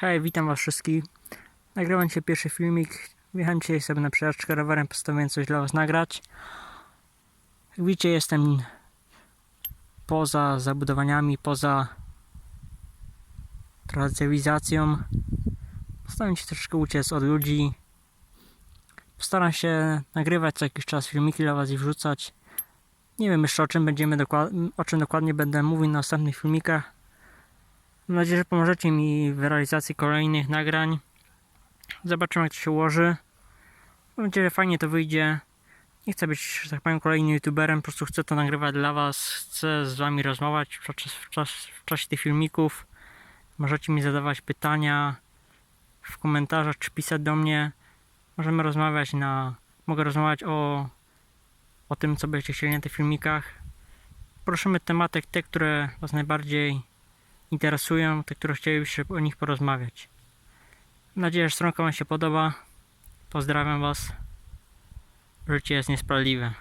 Hej, witam was wszystkich. Nagrywam dzisiaj pierwszy filmik. Wjechałem dzisiaj sobie na przejażdżkę rowerem, postanowiłem coś dla was nagrać. Jak widzicie, jestem poza zabudowaniami, poza trochę cywilizacją. Się troszeczkę uciec od ludzi. Postaram się nagrywać co jakiś czas filmiki dla was i wrzucać. Nie wiem jeszcze o czym będziemy o czym dokładnie będę mówił na następnych filmikach. Mam nadzieję, że pomożecie mi w realizacji kolejnych nagrań. Zobaczymy, jak to się ułoży. Mam nadzieję, że fajnie to wyjdzie. Nie chcę być, że tak powiem, kolejnym youtuberem. Po prostu chcę to nagrywać dla Was. Chcę z Wami rozmawiać w czasie, w czas, w czasie tych filmików. Możecie mi zadawać pytania w komentarzach czy pisać do mnie. Możemy rozmawiać na. Mogę rozmawiać o, o tym, co będziecie chcieli na tych filmikach. Prosimy tematy, te, które Was najbardziej interesują, te, które chcielibyście o nich porozmawiać. Mam nadzieję, że stronka Wam się podoba. Pozdrawiam Was. Życie jest niesprawiedliwe.